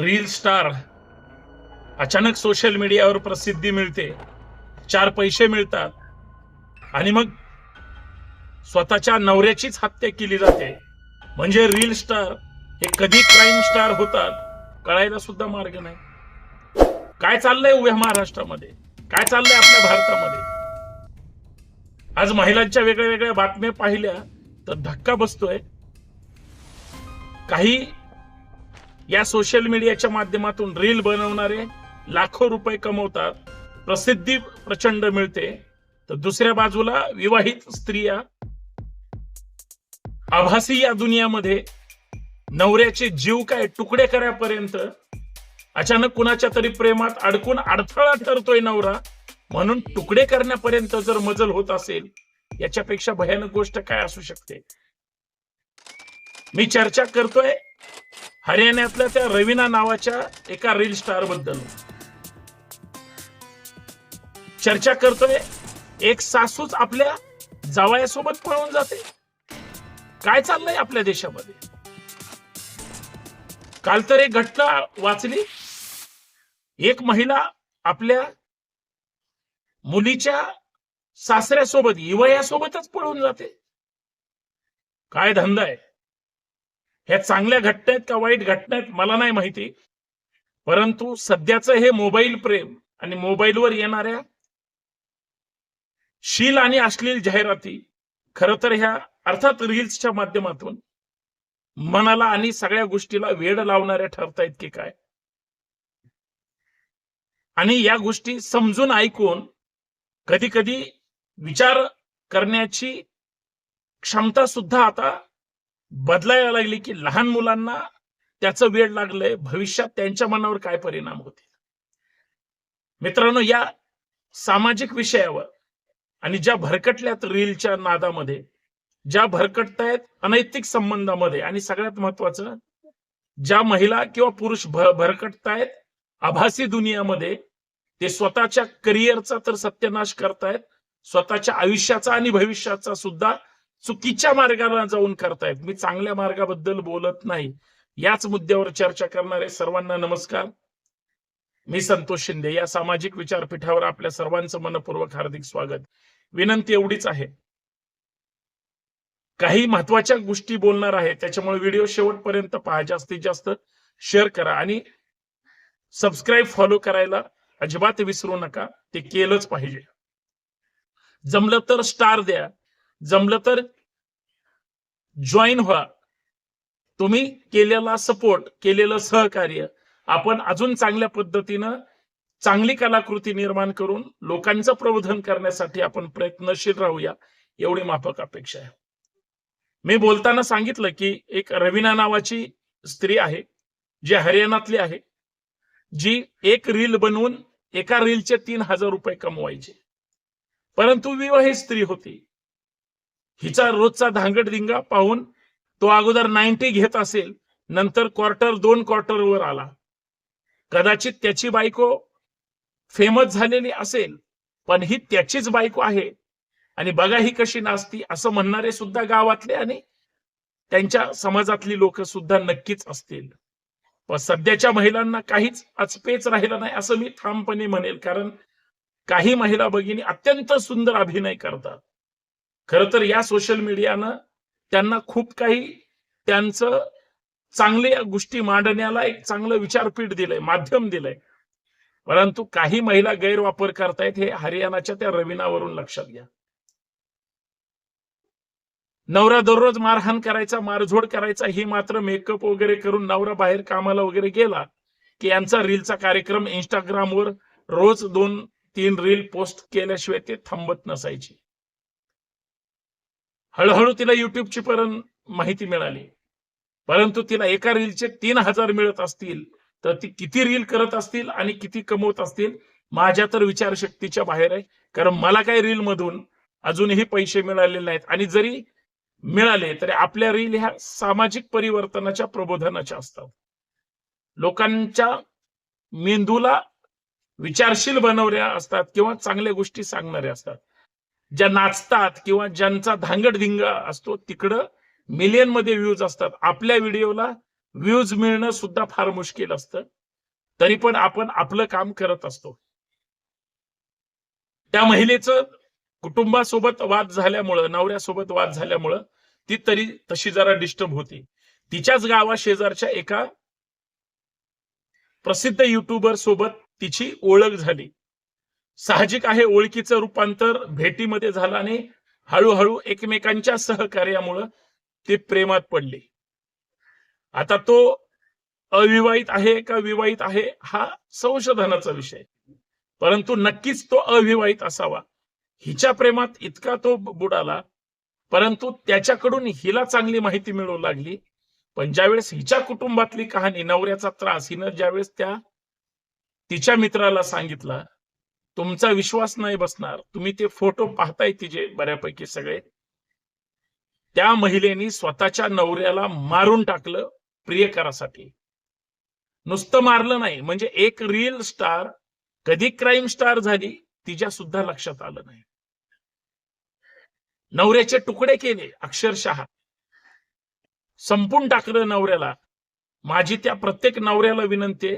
Reel star. अचानक social मीडियावर प्रसिद्धी मिळते. चार पैसे मिळतात. आणि मग स्वतःच्या नवऱ्याचीच हत्या केली जाते. म्हणजे रील स्टार हे कधी क्राईम स्टार होतात कळायला सुद्धा मार्ग नाही. काय चाललंय उभ्या महाराष्ट्रामध्ये? काय चाललंय आपल्या भारतामध्ये? आज महिलांच्या वेगळ्या वेगळ्या बातम्या पाहिल्या तर धक्का बसतोय. काही या सोशल मीडियाच्या माध्यमातून रील बनवणारे लाखो रुपये कमवतात. प्रसिद्धी प्रचंड मिळते. तर दुसऱ्या बाजूला विवाहित स्त्रिया. आभासी या दुनियामध्ये नवऱ्याचे जीव काय तुकडे करापर्यंत अचानक कुणाच्या तरी प्रेमात अडकून अडथळा ठरतोय नवरा. म्हणून तुकडे करण्यापर्यंत जर मजल होत असेल याच्यापेक्षा भयानक गोष्ट काय असू शकते? मी चर्चा करतोय हरियाणातल्या त्या रवीना नावाच्या एका रील स्टारबद्दल. चर्चा करतोय. एक सासूच आपल्या जावयासोबत पळून जाते. काय चाललंय आपल्या देशामध्ये? काल तर एक घटना वाचली. एक महिला आपल्या मुलीच्या सासऱ्यासोबत युवयासोबतच पळून जाते. काय धंदा आहे? ह्या चांगल्या घटना आहेत का वाईट घटना आहेत मला नाही माहिती. परंतु सध्याचं हे मोबाईल प्रेम आणि मोबाईलवर येणाऱ्या शील आणि अश्लील जाहिराती खर तर ह्या अर्थात रील्सच्या माध्यमातून मनाला आणि सगळ्या गोष्टीला वेड लावणाऱ्या ठरतायत की काय? आणि या गोष्टी समजून ऐकून कधी कधी विचार करण्याची क्षमता सुद्धा आता बदलायला लागली की लहान मुलांना त्याचं वेळ लागलंय भविष्यात त्यांच्या मनावर काय परिणाम होतील? मित्रांनो या सामाजिक विषयावर आणि ज्या भरकटल्यात रीलच्या नादामध्ये ज्या भरकटतायत अनैतिक संबंधामध्ये आणि सगळ्यात महत्वाचं ज्या महिला किंवा पुरुष भरकटतायत आभासी दुनियामध्ये ते स्वतःच्या करिअरचा तर सत्यानाश करतायत स्वतःच्या आयुष्याचा आणि भविष्याचा सुद्धा चुकीच्या मार्गाला जाऊन करतायत. मी चांगल्या मार्गाबद्दल बोलत नाही. याच मुद्द्यावर चर्चा करणारे सर्वांना नमस्कार. मी संतोष शिंदे या सामाजिक विचारपीठावर आपल्या सर्वांचं मनपूर्वक हार्दिक स्वागत. विनंती एवढीच आहे. काही महत्त्वाच्या गोष्टी बोलणार आहे. त्याच्यामुळे व्हिडिओ शेवटपर्यंत पहा. जास्तीत जास्त शेअर करा आणि सबस्क्राईब फॉलो करायला अजिबात विसरू नका. ते केलंच पाहिजे. जमलं तर स्टार द्या. जमलं तर जॉईन व्हा. तुम्ही केलेला सपोर्ट केलेलं सहकार्य आपण अजून चांगल्या पद्धतीनं चांगली कलाकृती निर्माण करून लोकांचं प्रबोधन करण्यासाठी आपण प्रयत्नशील राहूया एवढी माफक अपेक्षा आहे. मी बोलताना सांगितलं की एक रवीना नावाची स्त्री आहे जी हरियाणातली आहे जी एक रील बनवून एका रीलचे तीन हजार रुपये कमवायचे. परंतु विवाहित स्त्री होती. हिचा रोजचा धांगडधिंगा पाहून तो अगोदर नाईन्टी घेत असेल नंतर क्वार्टर दोन क्वार्टर वर आला. कदाचित त्याची बायको फेमस झालेली असेल पण ही त्याचीच बायको आहे. आणि बघा ही कशी नाचती असं म्हणणारे सुद्धा गावातले आणि त्यांच्या समाजातली लोक सुद्धा नक्कीच असतील. पण सध्याच्या महिलांना काहीच अचपेच राहिला नाही असं मी ठामपणे म्हणेल. कारण काही महिला भगिनी अत्यंत सुंदर अभिनय करतात. खर तर या सोशल मीडियानं त्यांना खूप काही त्यांचं चांगल्या गोष्टी मांडण्याला एक चांगलं विचारपीठ दिलंय माध्यम दिलंय. परंतु काही महिला गैरवापर करतायत हे हरियाणाच्या त्या रवीनावरून लक्षात घ्या. नवरा दररोज मारहाण करायचा मारझोड करायचा ही मात्र मेकअप वगैरे करून नवरा बाहेर कामाला वगैरे गेला की यांचा रीलचा कार्यक्रम इंस्टाग्रामवर रोज दोन तीन रील पोस्ट केल्याशिवाय ते थांबत नसायची. हळूहळू तिला युट्यूबची पण माहिती मिळाली. परंतु तिला एका रीलचे तीन हजार मिळत असतील तर ती किती रील करत असतील आणि किती कमवत असतील माझ्या तर विचारशक्तीच्या बाहेर आहे. कारण मला काही रील मधून अजूनही पैसे मिळालेले नाहीत. आणि जरी मिळाले तरी आपल्या रील ह्या सामाजिक परिवर्तनाच्या प्रबोधनाच्या असतात. लोकांच्या मेंदूला विचारशील बनवल्या असतात किंवा चांगल्या गोष्टी सांगणाऱ्या असतात. ज्या नाचतात किंवा ज्यांचा धांगडधिंगा असतो तिकडं मिलियनमध्ये व्ह्यूज असतात. आपल्या व्हिडिओला व्ह्यूज मिळणं सुद्धा फार मुश्किल असतं. तरी पण आपण आपलं काम करत असतो. त्या महिलेचं कुटुंबासोबत वाद झाल्यामुळं नवऱ्यासोबत वाद झाल्यामुळं ती तरी तशी जरा डिस्टर्ब होती. तिच्याच गावा शेजारच्या एका प्रसिद्ध युट्यूबर सोबत तिची ओळख झाली. साहजिक आहे ओळखीचं रूपांतर भेटीमध्ये झालं आणि हळूहळू एकमेकांच्या सहकार्यामुळं ते प्रेमात पडले. आता तो अविवाहित आहे का विवाहित आहे हा संशोधनाचा विषय. परंतु नक्कीच तो अविवाहित असावा. हिच्या प्रेमात इतका तो बुडाला परंतु त्याच्याकडून हिला चांगली माहिती मिळू लागली. पण ज्यावेळेस हिच्या कुटुंबातली कहाणी नवऱ्याचा त्रास हिनं ज्यावेळेस त्या तिच्या मित्राला सांगितला तुमचा विश्वास नाही बसणार. तुम्ही ते फोटो पाहताय तिचे बऱ्यापैकी सगळे. त्या महिलेनी स्वतःच्या नवऱ्याला मारून टाकलं प्रियकरासाठी. नुसतं मारलं नाही. म्हणजे एक रील स्टार कधी क्राईम स्टार झाली तिच्या सुद्धा लक्षात आलं नाही. नवऱ्याचे तुकडे केले अक्षरशः. संपून टाकलं नवऱ्याला. माझी त्या प्रत्येक नवऱ्याला विनंती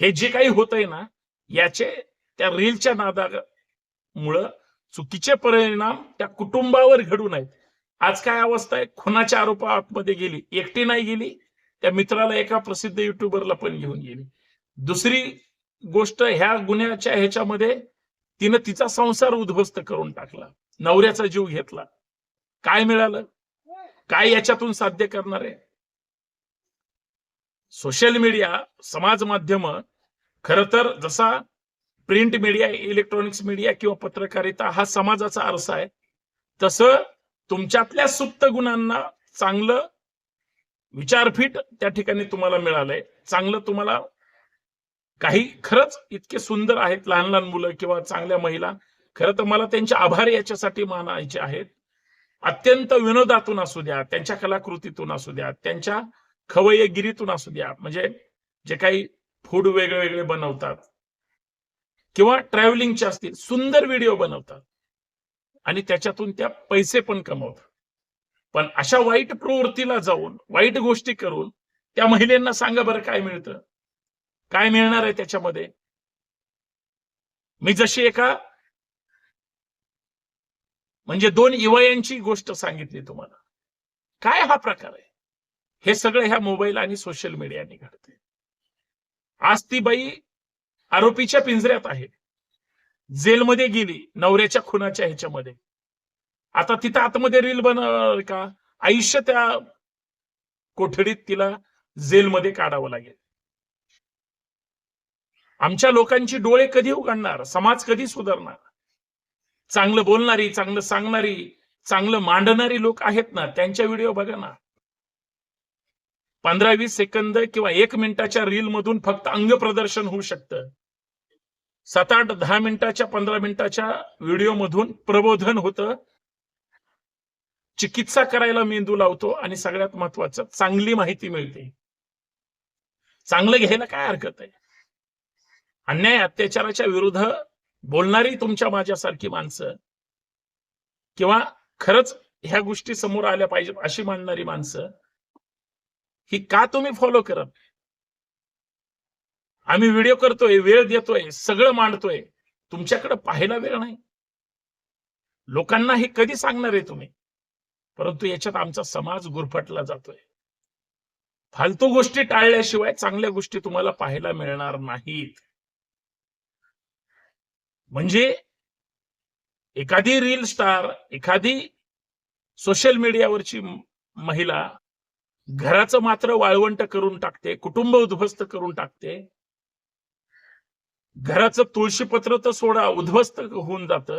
हे जे काही होतंय ना याचे त्या रीलच्या नादामुळं चुकीचे परिणाम त्या कुटुंबावर घडू नयेत. आज काय अवस्था आहे? खुनाच्या आरोपा आतमध्ये गेली एकटी नाही गेली त्या मित्राला एका प्रसिद्ध युट्यूबरला पण घेऊन गेली. दुसरी गोष्ट ह्या गुन्ह्याच्या ह्याच्यामध्ये तिनं तिचा संसार उद्ध्वस्त करून टाकला नवऱ्याचा जीव घेतला. काय मिळालं? काय याच्यातून साध्य करणार आहे? सोशल मीडिया समाज माध्यम खर तर जसा प्रिंट मीडिया इलेक्ट्रॉनिक्स मीडिया किंवा पत्रकारिता हा समाजाचा आरसा आहे. तसं तुमच्यातल्या सुप्त गुणांना चांगलं विचारपीठ त्या ठिकाणी तुम्हाला मिळालंय. चांगलं तुम्हाला काही खरंच इतके सुंदर आहेत लहान लहान मुलं किंवा चांगल्या महिला खरं तर मला त्यांचे आभार याच्यासाठी मानायचे आहेत. अत्यंत विनोदातून असू द्या त्यांच्या कलाकृतीतून असू द्या त्यांच्या खवय्यगिरीतून असू द्या. म्हणजे जे काही फूड वेगळे वेगळे बनवतात किंवा ट्रॅव्हलिंगचे असतील सुंदर व्हिडिओ बनवतात. आणि त्याच्यातून त्या पैसे पण कमवतात. पण अशा वाईट प्रवृत्तीला जाऊन वाईट गोष्टी करून त्या महिलांना सांगा बरं काय मिळतं? काय मिळणार आहे त्याच्यामध्ये? मी जशी एका म्हणजे दोन युवयांची गोष्ट सांगितली तुम्हाला. काय हा प्रकार आहे? हे सगळं ह्या मोबाईल आणि सोशल मीडियाने घडते आज ती बाई आरोपीच्या पिंजऱ्यात आहे. जेलमध्ये गेली नवऱ्याच्या खुनाच्या ह्याच्यामध्ये. आता तिथं आतमध्ये रील बनवणार का? आयुष्य त्या कोठडीत तिला जेलमध्ये काढावं लागेल. आमच्या लोकांची डोळे कधी उघडणार? समाज कधी सुधारणार? चांगलं बोलणारी चांगलं सांगणारी चांगलं मांडणारी लोक आहेत ना? त्यांच्या व्हिडिओ बघा ना. पंधरा वीस सेकंद किंवा एक मिनिटाच्या रील मधून फक्त अंग प्रदर्शन होऊ शकतं. सात आठ दहा मिनिटाच्या पंधरा मिनिटाच्या व्हिडिओ मधून प्रबोधन होतं. चिकित्सा करायला मेंदू लावतो आणि सगळ्यात महत्वाचं चांगली माहिती मिळते. चांगलं घ्यायला काय हरकत आहे? अन्याय अत्याचाराच्या विरुद्ध बोलणारी तुमच्या माझ्यासारखी माणसं. किंवा खरंच ह्या गोष्टी समोर आल्या पाहिजेत अशी मांडणारी माणसं. ही का तुम्ही फॉलो करत आम्ही व्हिडिओ करतोय वेळ देतोय सगळं मांडतोय. तुमच्याकडे पाहायला वेळ नाही. लोकांना हे कधी सांगणार आहे तुम्ही? परंतु याच्यात आमचा समाज गुरफटला जातोय. फालतू गोष्टी टाळल्याशिवाय चांगल्या गोष्टी तुम्हाला पाहायला मिळणार नाहीत. म्हणजे एखादी रील स्टार एखादी सोशल मीडियावरची महिला घराचं मात्र वाळवंट करून टाकते कुटुंब उद्ध्वस्त करून टाकते. घराचं तुळशीपत्र तर सोडा उद्ध्वस्त होऊन जात.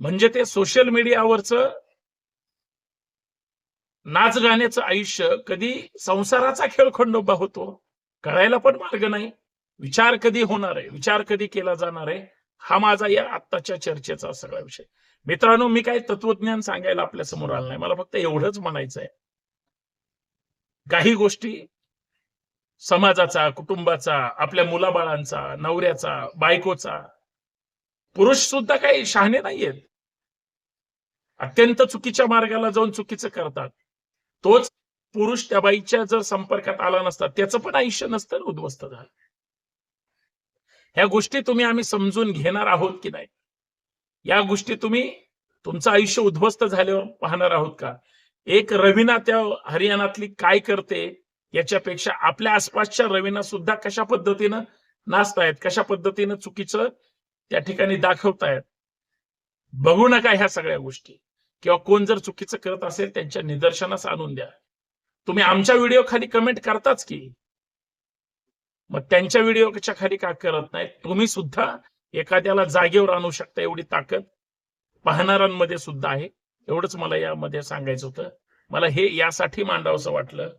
म्हणजे ते सोशल मीडियावरच नाच गाण्याचं आयुष्य कधी संसाराचा खेळ खंडोबा होतो कळायला पण मार्ग नाही. विचार कधी होणार आहे? विचार कधी केला जाणार आहे? हा माझा या आत्ताच्या चर्चेचा सगळा विषय. मित्रांनो मी काय तत्वज्ञान सांगायला आपल्यासमोर आलं नाही. मला फक्त एवढंच म्हणायचं आहे काही गोष्टी समाजाचा कुटुंबाचा आपल्या मुलाबाळांचा नवऱ्याचा बायकोचा. पुरुष सुद्धा काही शहाणे नाहीयेत. अत्यंत चुकीच्या मार्गाला जाऊन चुकीचं करतात. तोच पुरुष त्या बाईच्या जर संपर्कात आला नसता त्याचं पण आयुष्य नसतं उद्ध्वस्त झालं. ह्या गोष्टी तुम्ही आम्ही समजून घेणार आहोत की नाही? या गोष्टी तुम्ही तुमचं आयुष्य उद्ध्वस्त झाल्यावर पाहणार आहोत का? एक रवीना त्या हरियाणातली काय करते याच्यापेक्षा आपल्या आसपासच्या रवीना सुद्धा कशा पद्धतीनं नाचतायत कशा पद्धतीनं चुकीचं त्या ठिकाणी दाखवतायत. बघू नका ह्या सगळ्या गोष्टी. किंवा कोण जर चुकीचं करत असेल त्यांच्या निदर्शनास आणून द्या. तुम्ही आमच्या व्हिडिओ खाली कमेंट करताच की. मग त्यांच्या व्हिडिओच्या खाली का करत नाही तुम्ही सुद्धा एखाद्याला जागेवर आणू शकता एवढी ताकद. पाहणाऱ्यांमध्ये सुद्धा आहे. एवढंच मला यामध्ये सांगायचं होतं. मला हे यासाठी मांडावंसं वाटलं.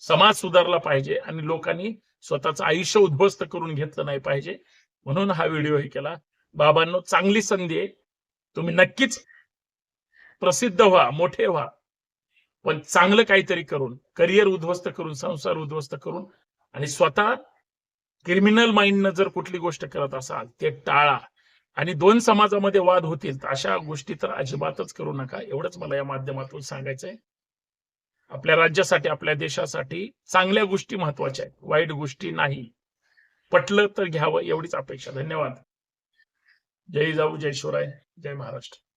समाज सुधारला पाहिजे आणि लोकांनी स्वतःचं आयुष्य उद्ध्वस्त करून घेतलं नाही पाहिजे. म्हणून हा व्हिडिओ हे केला. बाबांनो चांगली संधी आहे. तुम्ही नक्कीच प्रसिद्ध व्हा मोठे व्हा. पण चांगलं काहीतरी करून करिअर उद्ध्वस्त करून संसार उद्ध्वस्त करून आणि स्वतः क्रिमिनल माइंडनं जर कुठली गोष्ट करत असाल ते टाळा. आणि दोन समाजामध्ये वाद होतील अशा गोष्टी तर अजिबातच करू नका. एवढंच मला या माध्यमातून सांगायचंय. आपल्या राज्यासाठी आपल्या देशासाठी चांगल्या गोष्टी महत्त्वाच्या आहेत. वाईट गोष्टी नाही. पटलं तर घ्यावं एवढीच अपेक्षा. धन्यवाद. जय जाऊ जय शिवराय. जय महाराष्ट्र.